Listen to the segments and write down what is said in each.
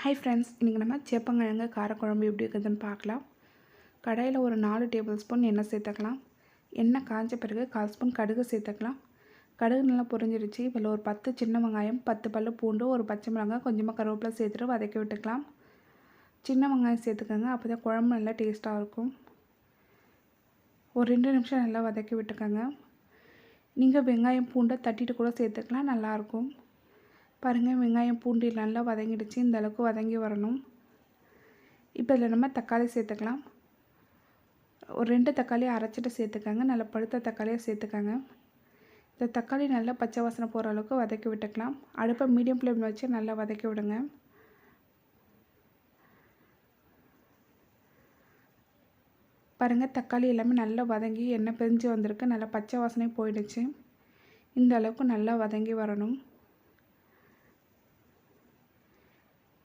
Hi friends இன்றைக்கி நம்ம சேப்பங்கிழங்கு காரக்குழம்பு எப்படி இருக்குதுன்னு பார்க்கலாம். கடாயில் ஒரு நாலு டேபிள் ஸ்பூன் எண்ணெய் சேர்த்துக்கலாம். எண்ணெய் காஞ்ச பிறகு கால் ஸ்பூன் கடுகு சேர்த்துக்கலாம். கடுகு நல்லா பொரிஞ்சிருச்சு. இதில் ஒரு பத்து சின்ன வெங்காயம் பத்து பல்லு பூண்டு ஒரு பச்சை மிளகாய் கொஞ்சமாக கருவேப்பிலை சேர்த்துட்டு வதக்கி விட்டுக்கலாம். சின்ன வெங்காயம் சேர்த்துக்கோங்க அப்போ தான் குழம்பு நல்லா டேஸ்ட்டாக இருக்கும். ஒரு ரெண்டு நிமிஷம் நல்லா வதக்கி விட்டுக்கோங்க. நீங்கள் வெங்காயம் பூண்டை தட்டிட்டு கூட சேர்த்துக்கலாம் நல்லாயிருக்கும் பாருங்கள் வெங்காயம் பூண்டு நல்லா வதங்கிடுச்சு. இந்த அளவுக்கு வதங்கி வரணும். இப்போ இதில் நம்ம தக்காளி சேர்த்துக்கலாம். ஒரு ரெண்டு தக்காளியை அரைச்சிட்டு சேர்த்துக்கோங்க. நல்லா பழுத்த தக்காளியாக சேர்த்துக்கோங்க. இந்த தக்காளி நல்லா பச்சை வாசனை போகிற அளவுக்கு வதக்கி விட்டுக்கலாம். அடுப்பை மீடியம் ஃப்ளேமில் வச்சு நல்லா வதக்கி விடுங்க. பாருங்கள் தக்காளி எல்லாமே நல்லா வதங்கி எண்ணெய் பிரிஞ்சு வந்திருக்கு. நல்லா பச்சை வாசனை போயிடுச்சு. இந்த அளவுக்கு நல்லா வதங்கி வரணும்.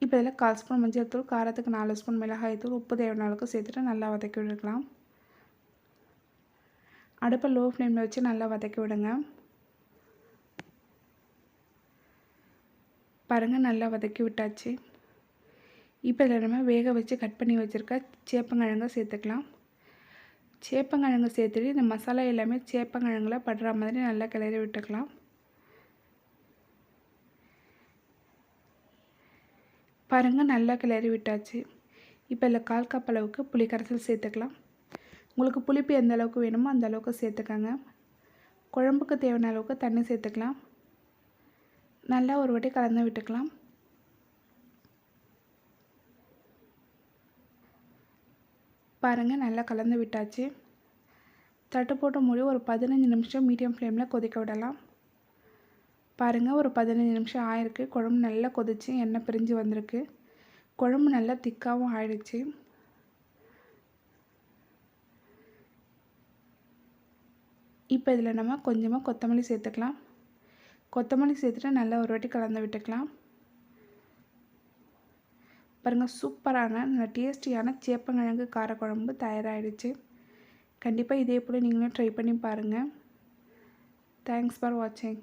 இப்போ இதில் கால் ஸ்பூன் மஞ்சள் தூள் காரத்துக்கு நாலு ஸ்பூன் மிளகாய் தூள் உப்பு தேவையான அளவுக்கு சேர்த்துட்டு நல்லா வதக்கி விட்டுக்கலாம். அடுப்பை லோ ஃப்ளேமில் வச்சு நல்லா வதக்கி விடுங்க. பாருங்கள் நல்லா வதக்கி விட்டாச்சு. இப்போ இதில் நம்ம வேக வச்சு கட் பண்ணி வச்சுருக்க சேப்பங்கிழங்க சேர்த்துக்கலாம். சேப்பங்கிழங்கு சேர்த்துட்டு இந்த மசாலா எல்லாமே சேப்பங்கிழங்குல படுற மாதிரி நல்லா கிளறி விட்டுக்கலாம். பாருங்கள் நல்லா கிளறி விட்டாச்சு. இப்போ இல்லை கால் கப் அளவுக்கு புளி கரைசல் சேர்த்துக்கலாம். உங்களுக்கு புளிப்பு எந்த அளவுக்கு வேணுமோ அந்த அளவுக்கு சேர்த்துக்கோங்க. குழம்புக்கு தேவையான அளவுக்கு தண்ணி சேர்த்துக்கலாம். நல்லா ஒரு வாட்டி கலந்து விட்டுக்கலாம். பாருங்கள் நல்லா கலந்து விட்டாச்சு. தட்டு போட்டு மூடி ஒரு பதினஞ்சு நிமிஷம் மீடியம் ஃப்ளேமில் கொதிக்க விடலாம். பாருங்கள் ஒரு பதினஞ்சு நிமிஷம் ஆயிருக்கு. குழம்பு நல்லா கொதிச்சு எண்ணெய் பிரிஞ்சு வந்திருக்கு. குழம்பு நல்லா திக்காகவும் ஆயிடுச்சு. இப்போ இதில் நம்ம கொஞ்சமாக கொத்தமல்லி சேர்த்துக்கலாம். கொத்தமல்லி சேர்த்துட்டு நல்லா ஒரு வாட்டி கலந்து விட்டுக்கலாம். பாருங்கள் சூப்பரான நல்ல டேஸ்டியான சேப்பங்கிழங்கு காரக்குழம்பு தயாராகிடுச்சு கண்டிப்பாக இதே போல் நீங்களும் ட்ரை பண்ணி பாருங்கள் தேங்க்ஸ் ஃபார் வாட்சிங்